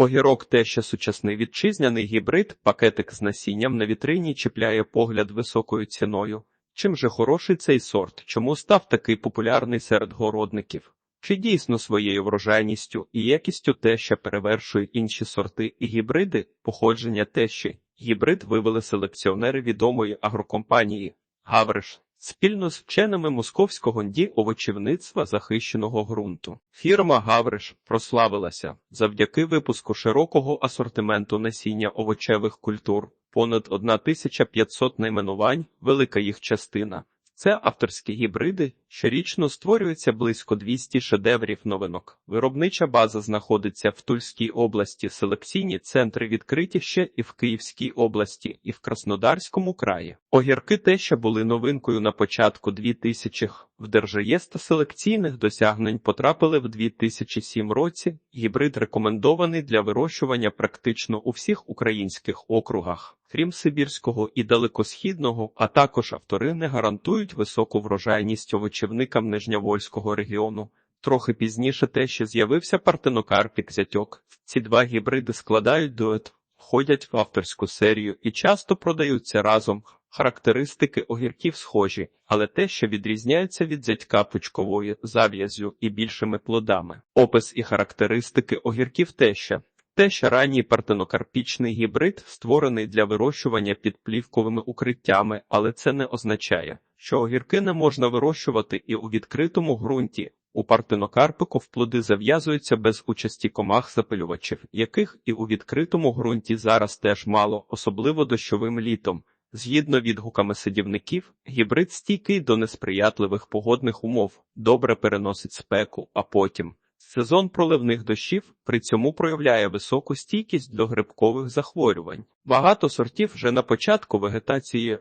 Огірок те ще сучасний вітчизняний гібрид, пакетик з насінням на вітрині чіпляє погляд високою ціною. Чим же хороший цей сорт? Чому став такий популярний серед городників? Чи дійсно своєю врожайністю і якістю теща перевершує інші сорти і гібриди походження тещі? Гібрид вивели селекціонери відомої агрокомпанії Гавриш спільно з вченими московського НДІ овочівництва захищеного ґрунту. Фірма Гавриш прославилася завдяки випуску широкого асортименту насіння овочевих культур, понад 1500 найменувань, велика їх частина. Це авторські гібриди. Щорічно створюється близько 200 шедеврів новинок. Виробнича база знаходиться в Тульській області. Селекційні центри відкриті ще і в Київській області, і в Краснодарському краї. Огірки те, що були новинкою на початку 2000-х. В Держреєстр селекційних досягнень потрапили в 2007 році. Гібрид рекомендований для вирощування практично у всіх українських округах. Крім Сибірського і Далекосхідного, а також автори не гарантують високу врожайність овочівникам Нижньовольського регіону. Трохи пізніше те, що з'явився партенокарпік зятьок. Ці два гібриди складають дует, входять в авторську серію і часто продаються разом. Характеристики огірків схожі, але те, що відрізняється від зятька пучкової зав'язю і більшими плодами. Опис і характеристики огірків теща. Теща ранній партенокарпічний гібрид, створений для вирощування під плівковими укриттями, але це не означає, що огірки не можна вирощувати і у відкритому ґрунті. У партенокарпику в плоди зав'язуються без участі комах запилювачів, яких і у відкритому ґрунті зараз теж мало, особливо дощовим літом. Згідно відгуками сидівників, гібрид стійкий до несприятливих погодних умов, добре переносить спеку, а потім сезон проливних дощів при цьому проявляє високу стійкість до грибкових захворювань. Багато сортів вже на початку вегетації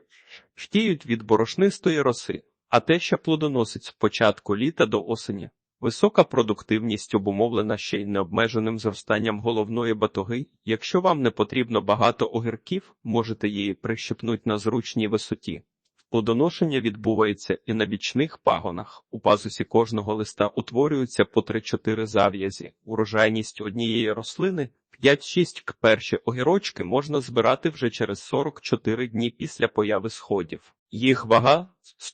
штіють від борошнистої роси, а те, що плодоносить з початку літа до осені. Висока продуктивність обумовлена ще й необмеженим зростанням головної батоги. Якщо вам не потрібно багато огірків, можете її прищепнути на зручній висоті. Плодоношення відбувається і на бічних пагонах. У пазусі кожного листа утворюються по 3-4 зав'язі. Урожайність однієї рослини 5-6 к перші огірочки можна збирати вже через 44 дні після появи сходів. Їх вага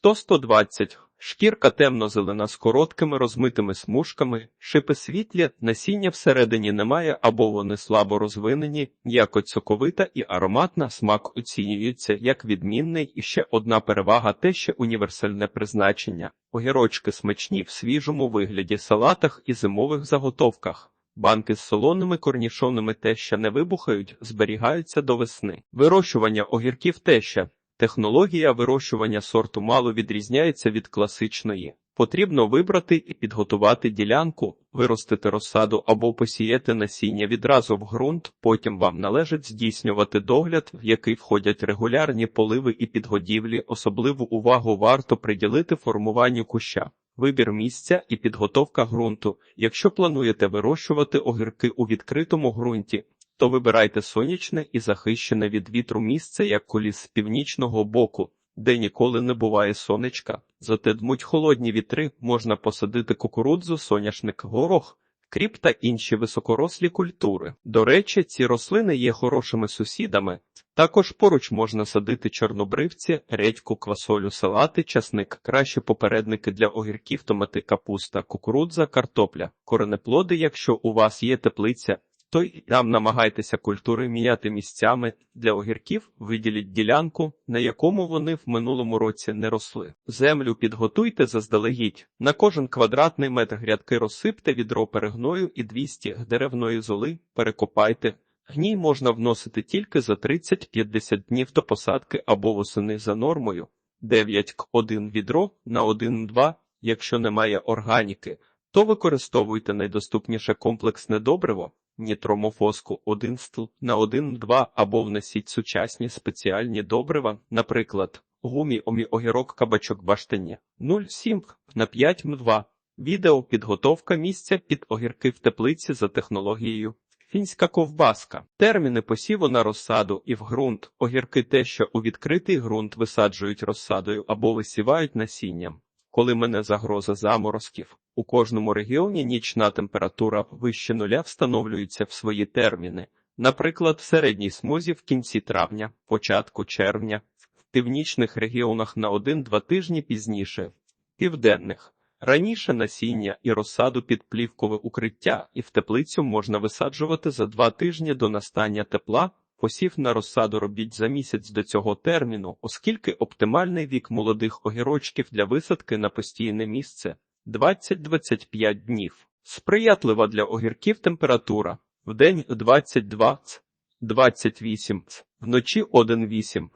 100-120 Шкірка темно-зелена з короткими розмитими смужками, шипи світлі, насіння всередині немає або вони слабо розвинені, якось соковита і ароматна смак оцінюється як відмінний і ще одна перевага те ще універсальне призначення. Огірочки смачні в свіжому вигляді салатах і зимових заготовках. Банки з солоними корнішонами теща не вибухають, зберігаються до весни. Вирощування огірків теща Технологія вирощування сорту мало відрізняється від класичної. Потрібно вибрати і підготувати ділянку, виростити розсаду або посіяти насіння відразу в ґрунт, потім вам належить здійснювати догляд, в який входять регулярні поливи і підгодівлі. Особливу увагу варто приділити формуванню куща, вибір місця і підготовка ґрунту. Якщо плануєте вирощувати огірки у відкритому ґрунті, то вибирайте сонячне і захищене від вітру місце, як коліс з північного боку, де ніколи не буває сонечка. Зате дмуть холодні вітри, можна посадити кукурудзу, соняшник, горох, кріп та інші високорослі культури. До речі, ці рослини є хорошими сусідами. Також поруч можна садити чорнобривці, редьку, квасолю, салати, часник, кращі попередники для огірків, томати, капуста, кукурудза, картопля, коренеплоди, якщо у вас є теплиця, то й там намагайтеся культури міняти місцями для огірків, виділіть ділянку, на якому вони в минулому році не росли. Землю підготуйте заздалегідь. На кожен квадратний метр грядки розсипте відро перегною і 200 деревної золи, перекопайте. Гній можна вносити тільки за 30-50 днів до посадки або восени за нормою 9 к 1 відро на 1-2, якщо немає органіки, то використовуйте найдоступніше комплексне добриво нітромофоску 1 стл на 1-2 або внесіть сучасні спеціальні добрива, наприклад, гумі омі огірок кабачок баштані 0,7 на 5 м2. Відео підготовка місця під огірки в теплиці за технологією. Фінська ковбаска. Терміни посіву на розсаду і в ґрунт. Огірки те, що у відкритий ґрунт висаджують розсадою або висівають насінням. Коли мене загроза заморозків, У кожному регіоні нічна температура вище нуля встановлюється в свої терміни. Наприклад, в середній смузі в кінці травня, початку червня, в північних регіонах на 1-2 тижні пізніше, південних. Раніше насіння і розсаду під плівкове укриття і в теплицю можна висаджувати за два тижні до настання тепла. Посів на розсаду робіть за місяць до цього терміну, оскільки оптимальний вік молодих огірочків для висадки на постійне місце 20-25 днів. Сприятлива для огірків температура вдень 22 ц, 28 ц, вночі 1,8,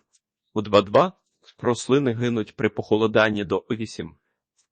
у 2,2 рослини гинуть при похолоданні до 8.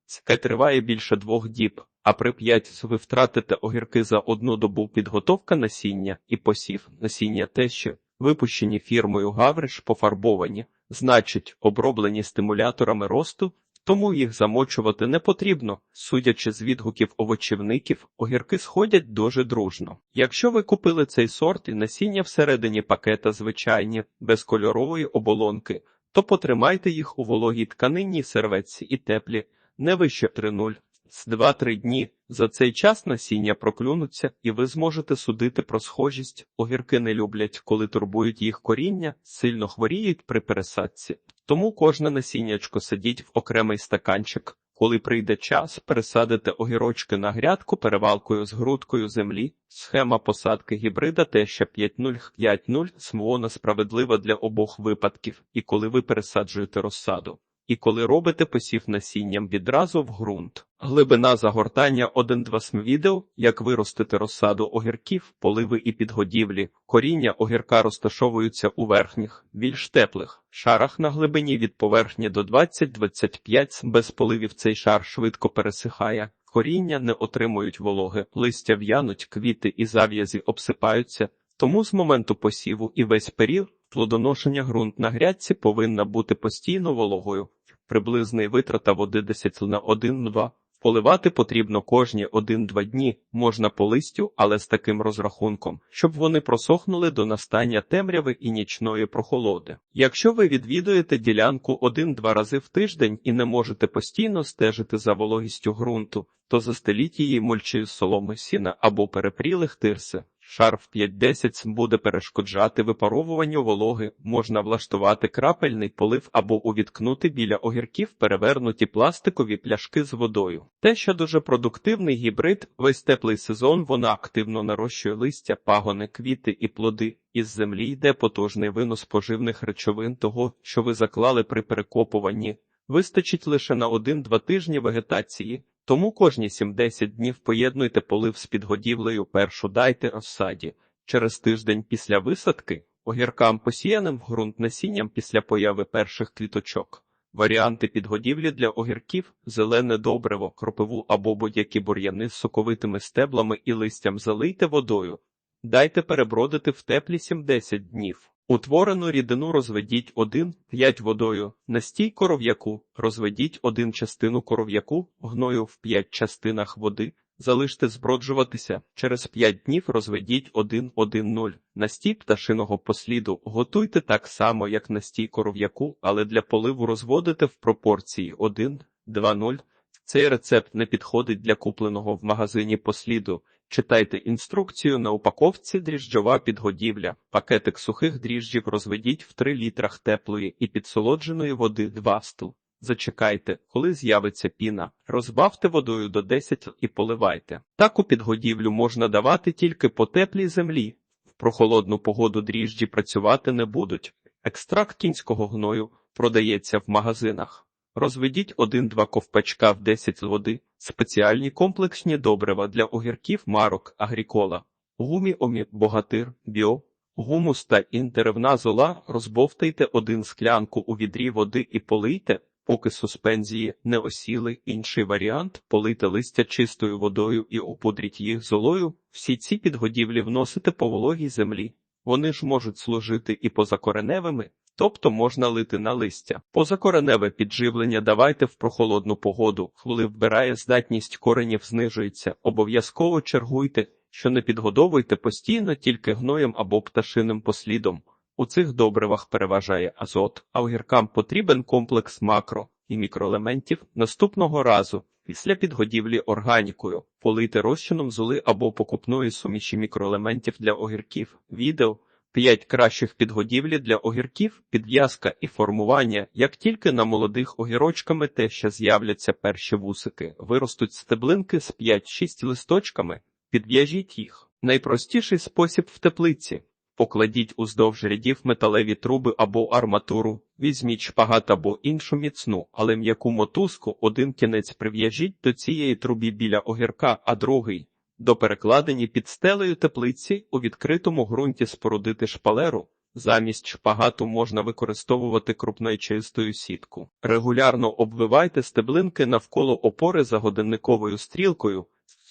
Це триває більше двох діб, а при 5 ви втратите огірки за одну добу підготовка насіння і посів насіння те, що випущені фірмою Гавриш пофарбовані, значить оброблені стимуляторами росту, тому їх замочувати не потрібно. Судячи з відгуків овочівників, огірки сходять дуже дружно. Якщо ви купили цей сорт і насіння всередині пакета звичайні, без кольорової оболонки, то потримайте їх у вологій тканинній серветці і теплі, не вище 3-0. З 2-3 дні за цей час насіння проклюнуться, і ви зможете судити про схожість. Огірки не люблять, коли турбують їх коріння, сильно хворіють при пересадці. Тому кожне насіннячко сидіть в окремий стаканчик. Коли прийде час, пересадите огірочки на грядку перевалкою з грудкою землі. Схема посадки гібрида теща 5.0-5.0 смолона справедлива для обох випадків, і коли ви пересаджуєте розсаду. І коли робите посів насінням відразу в ґрунт. Глибина загортання 1-2 см відео, як виростити розсаду огірків, поливи і підгодівлі. Коріння огірка розташовуються у верхніх, більш теплих шарах на глибині від поверхні до 20-25 см. Без поливів цей шар швидко пересихає. Коріння не отримують вологи, листя в'януть, квіти і зав'язі обсипаються. Тому з моменту посіву і весь період плодоношення ґрунт на грядці повинна бути постійно вологою. Приблизний витрата води 10 на 1-2. Поливати потрібно кожні 1-2 дні, можна по листю, але з таким розрахунком, щоб вони просохнули до настання темряви і нічної прохолоди. Якщо ви відвідуєте ділянку 1-2 рази в тиждень і не можете постійно стежити за вологістю ґрунту, то застеліть її мульчею соломи сіна або перепрілих тирси. Шар в 5-10 буде перешкоджати випаровуванню вологи, можна влаштувати крапельний полив або увіткнути біля огірків перевернуті пластикові пляшки з водою. Те, що дуже продуктивний гібрид, весь теплий сезон вона активно нарощує листя, пагони, квіти і плоди. Із землі йде потужний винос поживних речовин того, що ви заклали при перекопуванні. Вистачить лише на 1-2 тижні вегетації. Тому кожні 7-10 днів поєднуйте полив з підгодівлею першу дайте розсаді. Через тиждень після висадки огіркам посіяним в ґрунт насінням після появи перших квіточок. Варіанти підгодівлі для огірків зелене добриво, кропиву або будь-які бур'яни з соковитими стеблами і листям залийте водою. Дайте перебродити в теплі 7-10 днів. Утворену рідину розведіть 1-5 водою, настій коров'яку, розведіть 1 частину коров'яку, гною в 5 частинах води, залиште зброджуватися, через 5 днів розведіть 1-1-0, настій пташиного посліду, готуйте так само, як настій коров'яку, але для поливу розводите в пропорції 1-2-0. Цей рецепт не підходить для купленого в магазині посліду. Читайте інструкцію на упаковці дріжджова підгодівля. Пакетик сухих дріжджів розведіть в 3 літрах теплої і підсолодженої води 2 стл. Зачекайте, коли з'явиться піна, розбавте водою до 10 і поливайте. Таку підгодівлю можна давати тільки по теплій землі. В прохолодну погоду дріжджі працювати не будуть. Екстракт кінського гною продається в магазинах. Розведіть 1-2 ковпачка в 10 води, спеціальні комплексні добрива для огірків марок агрікола, гумі омі богатир, біо, гумус та інтеревна зола розбовтайте один склянку у відрі води і полийте, поки суспензії не осіли. Інший варіант полийте листя чистою водою і опудріть їх золою. Всі ці підгодівлі вносите по вологій землі. Вони ж можуть служити і позакореневими, тобто можна лити на листя. Позакореневе підживлення давайте в прохолодну погоду, коли вбирає здатність коренів знижується, обов'язково чергуйте, що не підгодовуйте постійно тільки гноєм або пташиним послідом. У цих добривах переважає азот, а огіркам потрібен комплекс макро. і мікроелементів наступного разу. Після підгодівлі органікою полийте розчином золи або покупної суміші мікроелементів для огірків. Відео 5 кращих підгодівлі для огірків, підв'язка і формування. Як тільки на молодих огірочками те, що з'являться перші вусики, виростуть стеблинки з 5-6 листочками, підв'яжіть їх. Найпростіший спосіб в теплиці. Покладіть уздовж рядів металеві труби або арматуру, візьміть шпагат або іншу міцну, але м'яку мотузку, один кінець прив'яжіть до цієї трубі біля огірка, а другий до перекладені під стелею теплиці у відкритому ґрунті спорудити шпалеру. Замість шпагату можна використовувати крупночистою сітку. Регулярно обвивайте стеблинки навколо опори за годинниковою стрілкою.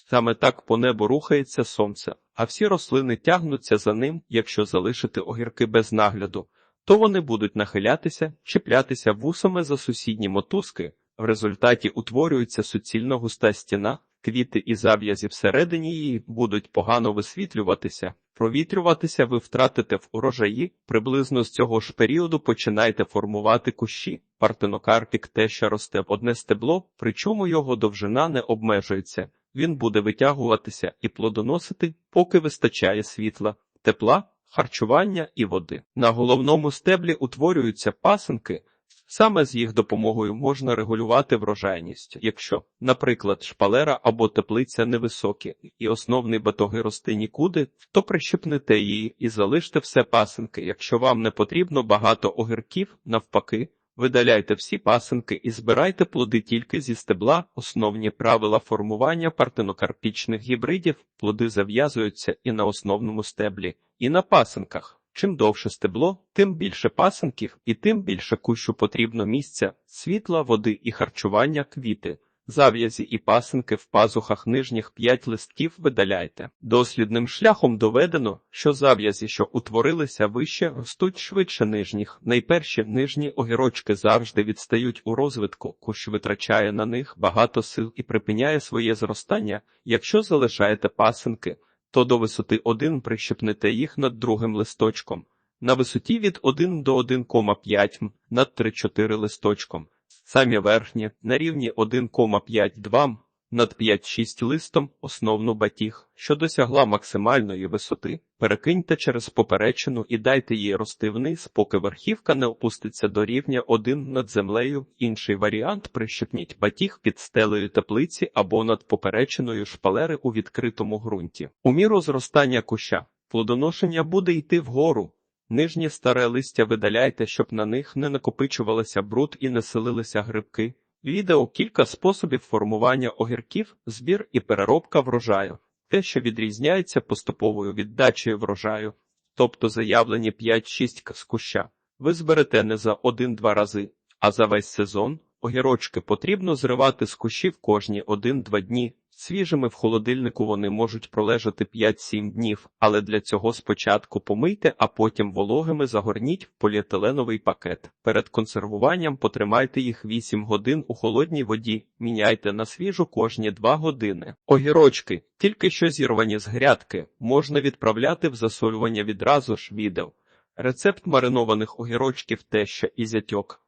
Саме так по небу рухається сонце, а всі рослини тягнуться за ним, якщо залишити огірки без нагляду, то вони будуть нахилятися, чіплятися вусами за сусідні мотузки. В результаті утворюється суцільно густа стіна, квіти і зав'язі всередині її будуть погано висвітлюватися. Провітрюватися ви втратите в урожаї. Приблизно з цього ж періоду починайте формувати кущі. Партенокарпік те, що росте в одне стебло, причому його довжина не обмежується. Він буде витягуватися і плодоносити, поки вистачає світла, тепла, харчування і води. На головному стеблі утворюються пасинки. Саме з їх допомогою можна регулювати врожайність. Якщо, наприклад, шпалера або теплиця невисокі і основний батоги рости нікуди, то прищепнете її і залиште все пасинки. Якщо вам не потрібно багато огірків, навпаки, видаляйте всі пасинки і збирайте плоди тільки зі стебла. Основні правила формування партенокарпічних гібридів плоди зав'язуються і на основному стеблі, і на пасинках. Чим довше стебло, тим більше пасинків і тим більше кущу потрібно місця, світла, води і харчування квіти. Зав'язі і пасинки в пазухах нижніх п'ять листків видаляйте. Дослідним шляхом доведено, що зав'язі, що утворилися вище, ростуть швидше нижніх. Найперші нижні огірочки завжди відстають у розвитку, кущ витрачає на них багато сил і припиняє своє зростання, якщо залишаєте пасинки то до висоти 1 прищепнете їх над другим листочком, на висоті від 1 до 1,5 м над 3-4 листочком, самі верхні на рівні 1,5-2 м над 5-6 листом основну батіг, що досягла максимальної висоти, перекиньте через поперечину і дайте їй рости вниз, поки верхівка не опуститься до рівня 1 над землею. Інший варіант прищепніть батіг під стелею теплиці або над поперечиною шпалери у відкритому ґрунті. У міру зростання куща плодоношення буде йти вгору. Нижнє старе листя видаляйте, щоб на них не накопичувалися бруд і не селилися грибки. Відео кілька способів формування огірків, збір і переробка врожаю, те, що відрізняється поступовою віддачею врожаю, тобто заявлені 5-6 з куща. Ви зберете не за один-два рази, а за весь сезон. Огірочки потрібно зривати з кущів кожні 1-2 дні. Свіжими в холодильнику вони можуть пролежати 5-7 днів, але для цього спочатку помийте, а потім вологими загорніть в поліетиленовий пакет. Перед консервуванням потримайте їх 8 годин у холодній воді, міняйте на свіжу кожні 2 години. Огірочки, тільки що зірвані з грядки, можна відправляти в засолювання відразу ж відео. Рецепт маринованих огірочків теща і зятьок.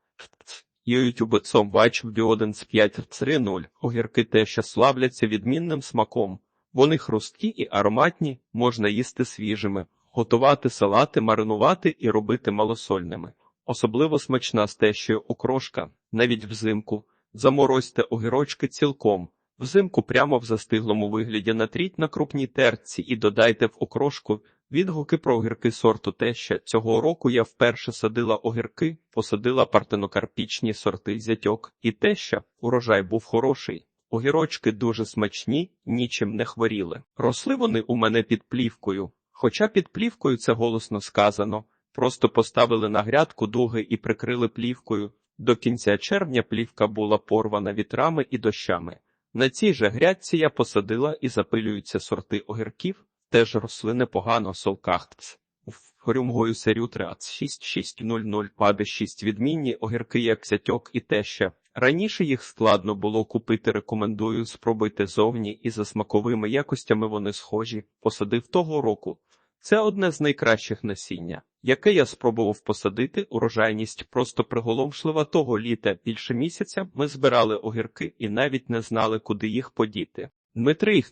Ютубецом бачив з 5.3.0. Огірки те, що славляться відмінним смаком. Вони хрусткі і ароматні, можна їсти свіжими, готувати салати, маринувати і робити малосольними. Особливо смачна з тещою окрошка, навіть взимку. Заморозьте огірочки цілком. Взимку прямо в застиглому вигляді натріть на крупній терці і додайте в окрошку Відгуки про огірки сорту теща. Цього року я вперше садила огірки, посадила партенокарпічні сорти зятьок і теща. Урожай був хороший. Огірочки дуже смачні, нічим не хворіли. Росли вони у мене під плівкою. Хоча під плівкою це голосно сказано. Просто поставили на грядку дуги і прикрили плівкою. До кінця червня плівка була порвана вітрами і дощами. На цій же грядці я посадила і запилюються сорти огірків. Теж росли непогано солкахтц. Хорюмгою серю 6600 паде 6 відмінні огірки, як зятьок і теща. Раніше їх складно було купити. Рекомендую спробуйте зовні і за смаковими якостями вони схожі. Посадив того року. Це одне з найкращих насіння, яке я спробував посадити. Урожайність просто приголомшлива того літа. Більше місяця ми збирали огірки і навіть не знали, куди їх подіти. Дмитрий.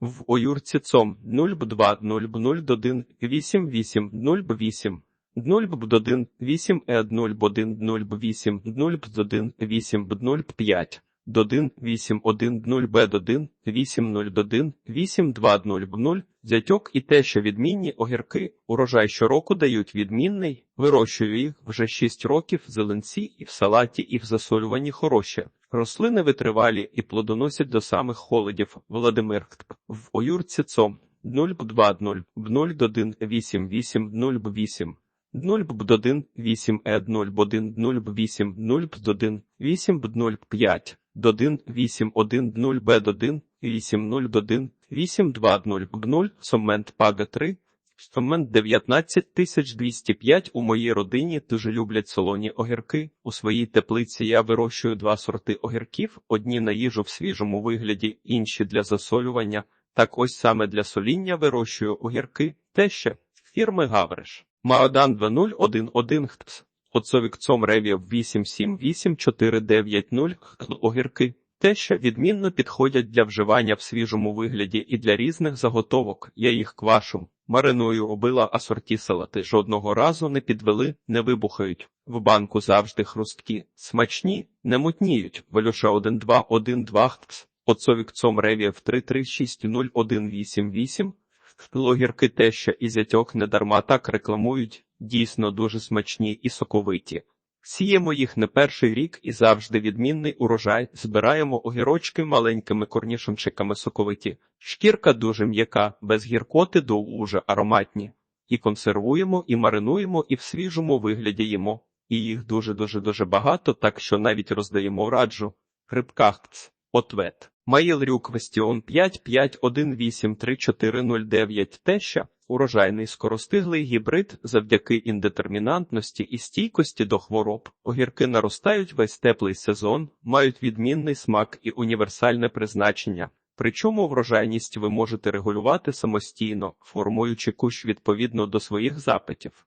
В оюрці цом 0б2 0б01 88 0б8 0б1 8 е 0б1 0б8 0б1 8 б 0б5 1 8 1 0 б 1 8 0 1 8 2 0 б 0 Зятьок і те, що відмінні огірки, урожай щороку дають відмінний, вирощую їх вже 6 років в зеленці і в салаті, і в засолюванні хороші. Рослини витривалі і плодоносять до самих холодів. Володимир. В оюрці цом 0 б 2 0 б 0 1 8 8 0 б 8 0 б 1 8 е 0 б 1 0 б 8 0 б 1 8 б 0 5 1 8 1 0 б 1 8 0 1 8 2 0 б 0 Сомент Пага 3 Сомент 19205 у моїй родині дуже люблять солоні огірки. У своїй теплиці я вирощую два сорти огірків: одні на їжу в свіжому вигляді, інші для засолювання. Так ось саме для соління вирощую огірки. Те ще фірми Гавриш. Маодан 2011 Хтс. Оцовік цом ревів 878490 огірки. Те, що відмінно підходять для вживання в свіжому вигляді і для різних заготовок. Я їх квашу, мариную обила асорті салати. Жодного разу не підвели, не вибухають. В банку завжди хрусткі, смачні, не мутніють. Валюша 1212 хтс. Оцовік цом ревів 3360188 Логірки теща і зятьок недарма так рекламують, дійсно дуже смачні і соковиті. Сіємо їх не перший рік і завжди відмінний урожай, збираємо огірочки маленькими корнішончиками соковиті, шкірка дуже м'яка, без гіркоти дуже ароматні. І консервуємо, і маринуємо, і в свіжому вигляді їмо. І їх дуже-дуже дуже багато, так що навіть роздаємо раджу. Грибках ц. Ответ. Маїл Квестіон 55183409 Теща урожайний скоростиглий гібрид завдяки індетермінантності і стійкості до хвороб. Огірки наростають весь теплий сезон, мають відмінний смак і універсальне призначення. Причому врожайність ви можете регулювати самостійно, формуючи кущ відповідно до своїх запитів.